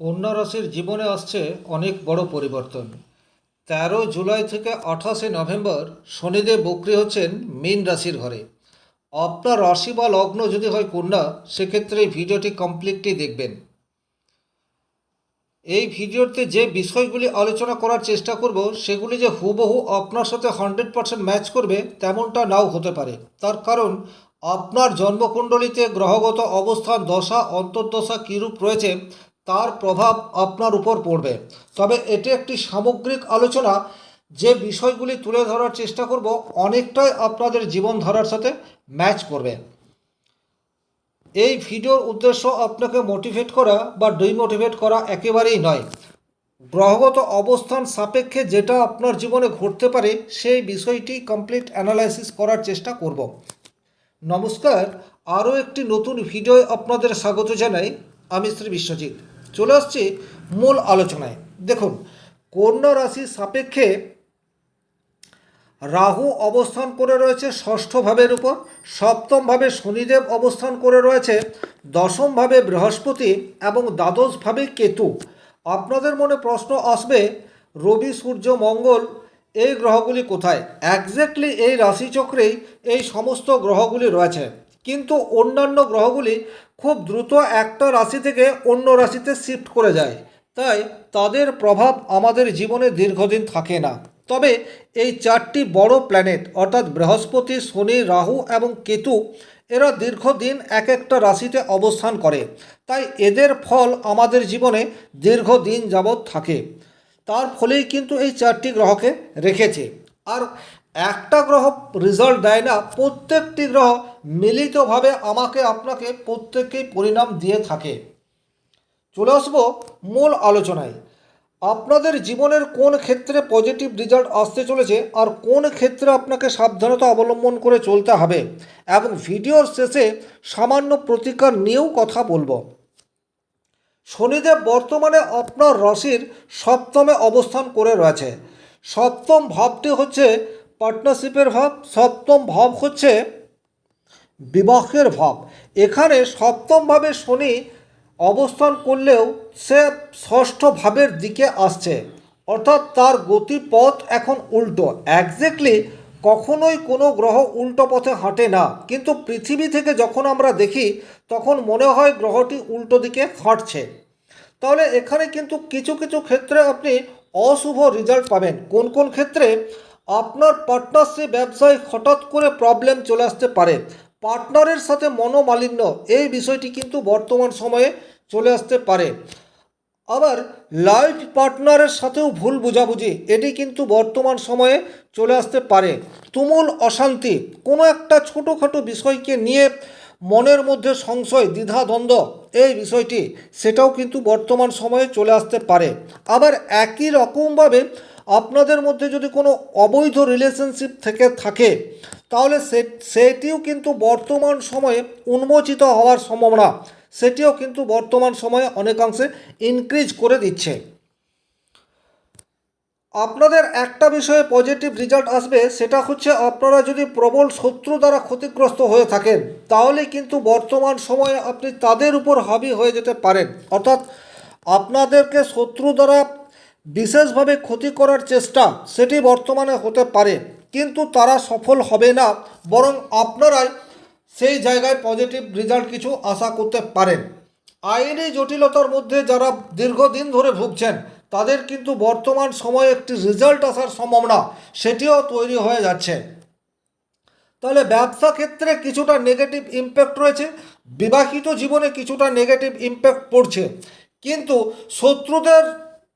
কন্যা রাশির জীবনে আসছে অনেক বড় পরিবর্তন। তেরো জুলাই থেকে আঠাশে নভেম্বর শনিদেব বক্রি হচ্ছেন মীন রাশির ঘরে। আপনার রাশি বা লগ্ন যদি হয় কন্যা, সেক্ষেত্রে ভিডিওটি কমপ্লিটলি দেখবেন। এই ভিডিওতে যে বিষয়গুলি আলোচনা করার চেষ্টা করব, সেগুলি যে হুবহু আপনার সাথে হান্ড্রেড পার্সেন্ট ম্যাচ করবে, তেমনটা নাও হতে পারে। তার কারণ, আপনার জন্মকুণ্ডলিতে গ্রহগত অবস্থান, দশা, অন্তর্দশা কীরূপ রয়েছে তার প্রভাব আপনার উপর পড়বে। তবে এটি একটি সামগ্রিক আলোচনা। যে বিষয়গুলি তুলে ধরার চেষ্টা করব, অনেকটাই আপনাদের জীবনধারার সাথে ম্যাচ করবে। এই ভিডিওর উদ্দেশ্য আপনাকে মোটিভেট করা বা ডিমোটিভেট করা একেবারেই নয়। গ্রহগত অবস্থান সাপেক্ষে যেটা আপনার জীবনে ঘটতে পারে, সেই বিষয়টি কমপ্লিট অ্যানালাইসিস করার চেষ্টা করব। নমস্কার। আরও একটি নতুন ভিডিও আপনাদের স্বাগত জানাই। আমি শ্রী বিশ্বজিৎ। চলে আসছি মূল আলোচনায়। দেখুন, কন্যা রাশির সাপেক্ষে রাহু অবস্থান করে রয়েছে ষষ্ঠ ভাবের উপর সপ্তমভাবে শনিদেব অবস্থান করে রয়েছে দশমভাবে বৃহস্পতি এবং দ্বাদশভাবে কেতু। আপনাদের মনে প্রশ্ন আসবে, রবি, সূর্য, মঙ্গল, এই গ্রহগুলি কোথায়? একজ্যাক্টলি এই রাশিচক্রেই এই সমস্ত গ্রহগুলি রয়েছে। কিন্তু অন্যান্য গ্রহগুলি খুব দ্রুত একটা রাশি থেকে অন্য রাশিতে শিফট করে যায়। তাই তাদের প্রভাব আমাদের জীবনে দীর্ঘদিন থাকে না। তবে এই চারটি বড় প্ল্যানেট অর্থাৎ বৃহস্পতি, শনি, রাহু এবং কেতু, এরা দীর্ঘদিন এক একটা রাশিতে অবস্থান করে। তাই এদের ফল আমাদের জীবনে দীর্ঘদিন যাবৎ থাকে। তার ফলেই কিন্তু এই চারটি গ্রহকে রেখেছে। আর একটা গ্রহ রেজাল্ট দেয় না, প্রত্যেকটি গ্রহ মিলিতভাবে আমাকে আপনাকে প্রত্যেককেই পরিণাম দিয়ে থাকে। চলে আসব মূল আলোচনায়। আপনাদের জীবনের কোন ক্ষেত্রে পজিটিভ রেজাল্ট আসতে চলেছে আর কোন ক্ষেত্রে আপনাকে সাবধানতা অবলম্বন করে চলতে হবে এবং ভিডিওর শেষে সামান্য প্রতিকার নিয়েও কথা বলব। শনিদেব বর্তমানে আপনার রাশির সপ্তমে অবস্থান করে রয়েছে। সপ্তম ভাবটি হচ্ছে পার্টনারশিপের ভাব, সপ্তম ভাব হচ্ছে বিবাহের ভাব। এখানে সপ্তমভাবে শনি অবস্থান করলেও সে ষষ্ঠ ভাবের দিকে আসছে। অর্থাৎ তার গতিপথ এখন উল্টো। একজ্যাক্টলি কখনোই কোনো গ্রহ উল্টো পথে হাঁটে না। কিন্তু পৃথিবী থেকে যখন আমরা দেখি, তখন মনে হয় গ্রহটি উল্টো দিকে হাঁটছে। তাহলে এখানে কিন্তু কিছু কিছু ক্ষেত্রে আপনি অশুভ রেজাল্ট পাবেন। কোন কোন ক্ষেত্রে? আপনার পার্টনারশিপ ব্যবসায় হঠাৎ করে প্রবলেম চলে আসতে পারে। পার্টনারের সাথে মনোমালিন্য, এই বিষয়টি কিন্তু বর্তমান সময়ে চলে আসতে পারে। আবার লাইফ পার্টনারের সাথেও ভুল বোঝাবুঝি, এটি কিন্তু বর্তমান সময়ে চলে আসতে পারে। তুমুল অশান্তি, কোনো একটা ছোটোখাটো বিষয়কে নিয়ে মনের মধ্যে সংশয় দ্বিধাদ্বন্দ্ব এই বিষয়টি, সেটাও কিন্তু বর্তমান সময়ে চলে আসতে পারে। আবার একই রকমভাবে আপনাদের মধ্যে যদি কোনো অবৈধ রিলেশনশিপ থেকে থাকে, তাহলে সে, সেটিও কিন্তু বর্তমান সময়ে উন্মোচিত হওয়ার সম্ভাবনা। সেটিও কিন্তু বর্তমান সময়ে অনেকাংশে ইনক্রিজ করে দিচ্ছে। আপনাদের একটা বিষয়ে পজিটিভ রেজাল্ট আসবে, সেটা হচ্ছে আপনারা যদি প্রবল শত্রু দ্বারা ক্ষতিগ্রস্ত হয়ে থাকেন, তাহলে কিন্তু বর্তমান সময়ে আপনি তাদের উপর হাবি হয়ে যেতে পারেন। অর্থাৎ আপনাদেরকে শত্রু দ্বারা বিশেষভাবে ক্ষতি করার চেষ্টা সেটি বর্তমানে হতে পারে, কিন্তু তারা সফল হবে না, বরং আপনারাই সেই জায়গায় পজিটিভ রেজাল্ট কিছু আশা করতে পারেন। আইনি জটিলতার মধ্যে যারা দীর্ঘদিন ধরে ভুগছেন, তাদের কিন্তু বর্তমান সময়ে একটি রেজাল্ট আসার সম্ভাবনা সেটিও তৈরি হয়ে যাচ্ছে। তাহলে ব্যবসা ক্ষেত্রে কিছুটা নেগেটিভ ইম্প্যাক্ট রয়েছে, বিবাহিত জীবনে কিছুটা নেগেটিভ ইম্প্যাক্ট পড়ছে, কিন্তু শত্রুদের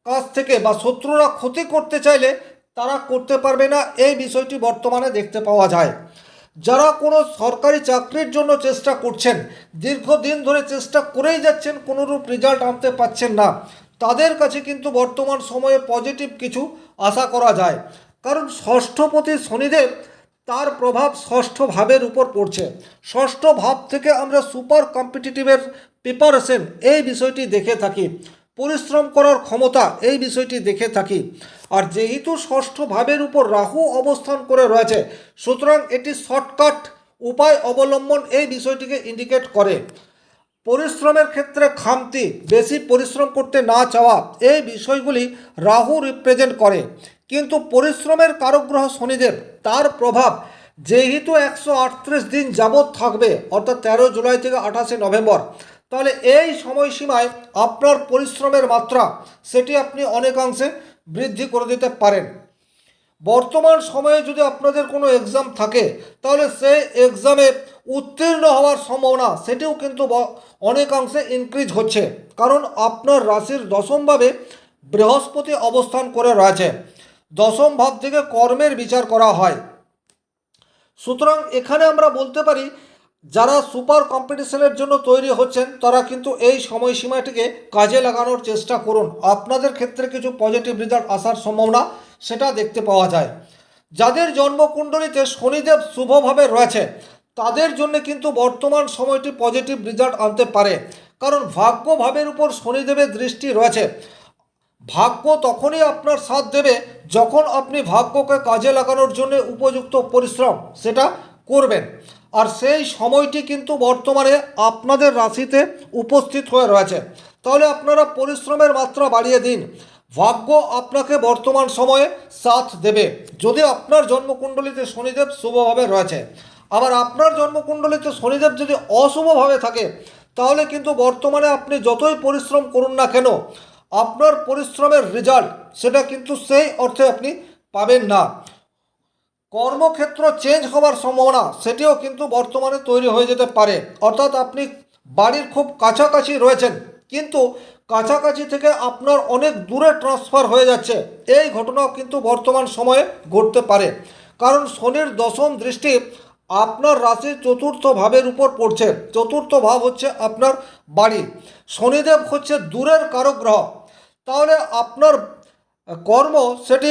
কাছ থেকে বা শত্রুরা ক্ষতি করতে চাইলে তারা করতে পারবে না। এই বিষয়টি বর্তমানে দেখতে পাওয়া যায়। যারা কোনো সরকারি চাকরির জন্য চেষ্টা করছেন, দীর্ঘদিন ধরে চেষ্টা করেই যাচ্ছেন, কোনোরূপ রেজাল্ট আনতে পাচ্ছেন না, তাদের কাছে কিন্তু বর্তমান সময়ে পজিটিভ কিছু আশা করা যায়। কারণ ষষ্ঠপতি শনিদেব তার প্রভাব ষষ্ঠ ভাবের উপর পড়ছে। ষষ্ঠ ভাব থেকে আমরা সুপার কম্পিটিটিভের প্রিপারেশন এই বিষয়টি দেখে থাকি। পরিশ্রম করার ক্ষমতা এই বিষয়টি দেখে থাকি। আর যেহেতু ষষ্ঠ ভাবের উপর রাহু অবস্থান করে রয়েছে, সুতরাং এটি শর্টকাট উপায় অবলম্বন এই বিষয়টিকে ইন্ডিকেট করে। পরিশ্রমের ক্ষেত্রে খামতি, বেশি পরিশ্রম করতে না চাওয়া, এই বিষয়গুলি রাহু রিপ্রেজেন্ট করে। কিন্তু পরিশ্রমের কারগ্রহ শনিদেব, তার প্রভাব যেহেতু একশো আটত্রিশ দিন যাবৎ থাকবে, অর্থাৎ তেরো জুলাই থেকে আঠাশে নভেম্বর তাহলে এই সময়সীমায় আপনার পরিশ্রমের মাত্রা সেটি আপনি অনেকাংশে বৃদ্ধি করে দিতে পারেন। বর্তমান সময়ে যদি আপনাদের কোনো এক্সাম থাকে, তাহলে সেই এক্সামে উত্তীর্ণ হওয়ার সম্ভাবনা সেটিও কিন্তু অনেকাংশে ইনক্রিজ হচ্ছে। কারণ আপনার রাশির দশমভাবে বৃহস্পতি অবস্থান করে রয়েছে। দশম ভাব থেকে কর্মের বিচার করা হয়। সুতরাং এখানে আমরা বলতে পারি যারা সুপার কম্পিটিশনের জন্য তৈরি হচ্ছেন, তারা কিন্তু এই সময়সীমাটিকে কাজে লাগানোর চেষ্টা করুন। আপনাদের ক্ষেত্রে কিছু পজিটিভ রেজাল্ট আসার সম্ভাবনা সেটা দেখতে পাওয়া যায়। যাদের জন্মকুণ্ডলিতে শনিদেব শুভভাবে রয়েছে, তাদের জন্য কিন্তু বর্তমান সময়টি পজিটিভ রেজাল্ট আনতে পারে। কারণ ভাগ্যভাবের উপর শনিদেবের দৃষ্টি রয়েছে। ভাগ্য তখনই আপনার সাথ দেবে যখন আপনি ভাগ্যকে কাজে লাগানোর জন্য উপযুক্ত পরিশ্রম সেটা করবেন। আর সেই সময়টি কিন্তু বর্তমানে আপনাদের রাশিতে উপস্থিত হয়ে রয়েছে। তাহলে আপনারা পরিশ্রমের মাত্রা বাড়িয়ে দিন। ভাগ্য আপনাকে বর্তমান সময়ে সাথ দেবে। যদি আপনার জন্মকুণ্ডলিতে শনিদেব শুভভাবে রয়েছে। আবার আপনার জন্মকুণ্ডলিতে শনিদেব যদি অশুভভাবে থাকে, তাহলে কিন্তু বর্তমানে আপনি যতই পরিশ্রম করুন না কেন, আপনার পরিশ্রমের রেজাল্ট সেটা কিন্তু সেই অর্থে আপনি পাবেন না। কর্মক্ষেত্র চেঞ্জ হওয়ার সম্ভাবনা, সেটিও কিন্তু বর্তমানে তৈরি হয়ে যেতে পারে। অর্থাৎ আপনি বাড়ির খুব কাছাকাছি রয়েছেন, কিন্তু কাছাকাছি থেকে আপনার অনেক দূরে ট্রান্সফার হয়ে যাচ্ছে। এই ঘটনাও কিন্তু বর্তমান সময়ে ঘটতে পারে। কারণ শনির দশম দৃষ্টি আপনার রাশির চতুর্থ ভাবের উপর পড়ছে। চতুর্থ ভাব হচ্ছে আপনার বাড়ি। শনিদেব হচ্ছে দূরের কারক গ্রহ তাহলে আপনার কর্ম সেটি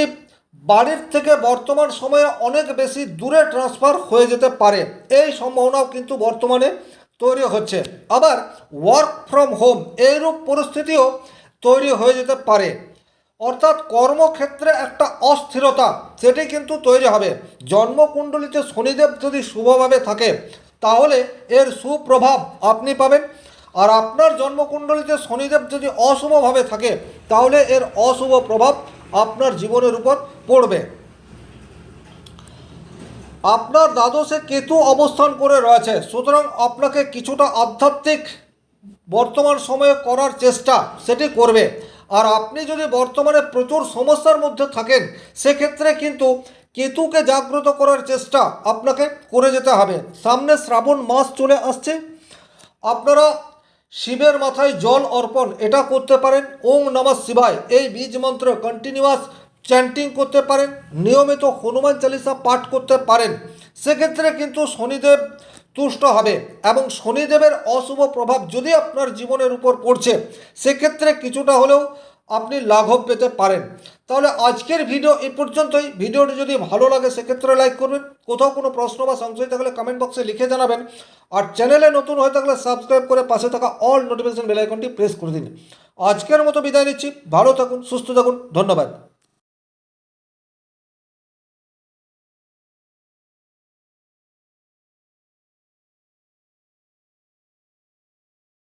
বাড়ির থেকে বর্তমান সময়ে অনেক বেশি দূরে ট্রান্সফার হয়ে যেতে পারে। এই সম্ভাবনাও কিন্তু বর্তমানে তৈরি হচ্ছে। আবার ওয়ার্ক ফ্রম হোম এইরূপ পরিস্থিতিও তৈরি হয়ে যেতে পারে। অর্থাৎ কর্মক্ষেত্রে একটা অস্থিরতা সেটি কিন্তু তৈরি হবে। জন্মকুণ্ডলিতে শনিদেব যদি শুভভাবে থাকে, তাহলে এর সুপ্রভাব আপনি পাবেন। আর আপনার জন্মকুণ্ডলিতে শনিদেব যদি অশুভভাবে থাকে, তাহলে এর অশুভ প্রভাব আপনার জীবনের উপর পড়বে। আপনার দ্বাদশে কেতু অবস্থান করে রয়েছে। সুতরাং আপনাকে কিছুটা আধ্যাত্মিক বর্তমান সময়ে করার চেষ্টা সেটি করবে। আর আপনি যদি বর্তমানে প্রচুর সমস্যার মধ্যে থাকেন, সেক্ষেত্রে কিন্তু কেতুকে জাগ্রত করার চেষ্টা আপনাকে করে যেতে হবে। সামনে শ্রাবণ মাস চলে আসছে। আপনারা শিবের মাথায় জল অর্পণ, এটা করতে পারেন। ওং নমঃ শিবায়, এই বীজ মন্ত্র কন্টিনিউয়াস চ্যান্টিং করতে পারেন। নিয়মিত হনুমান চালিসা পাঠ করতে পারেন। সেক্ষেত্রে কিন্তু শনিদেব তুষ্ট হবে এবং শনিদেবের অশুভ প্রভাব যদি আপনার জীবনের উপর পড়ছে, সেক্ষেত্রে কিছুটা হলেও আপনি লাঘব পেতে পারেন। তাহলে আজকের ভিডিও এ পর্যন্তই। ভিডিওটি যদি ভালো লাগে, সেক্ষেত্রে লাইক করবেন। কোথাও কোনো প্রশ্ন বা সংশয় থাকলে কমেন্ট বক্সে লিখে জানাবেন। আর চ্যানেলে নতুন হয়ে থাকলে সাবস্ক্রাইব করে পাশে থাকা অল নোটিফিকেশন বেলাইকনটি প্রেস করে দিন। আজকের মতো বিদায় নিচ্ছি। ভালো থাকুন, সুস্থ থাকুন। ধন্যবাদ।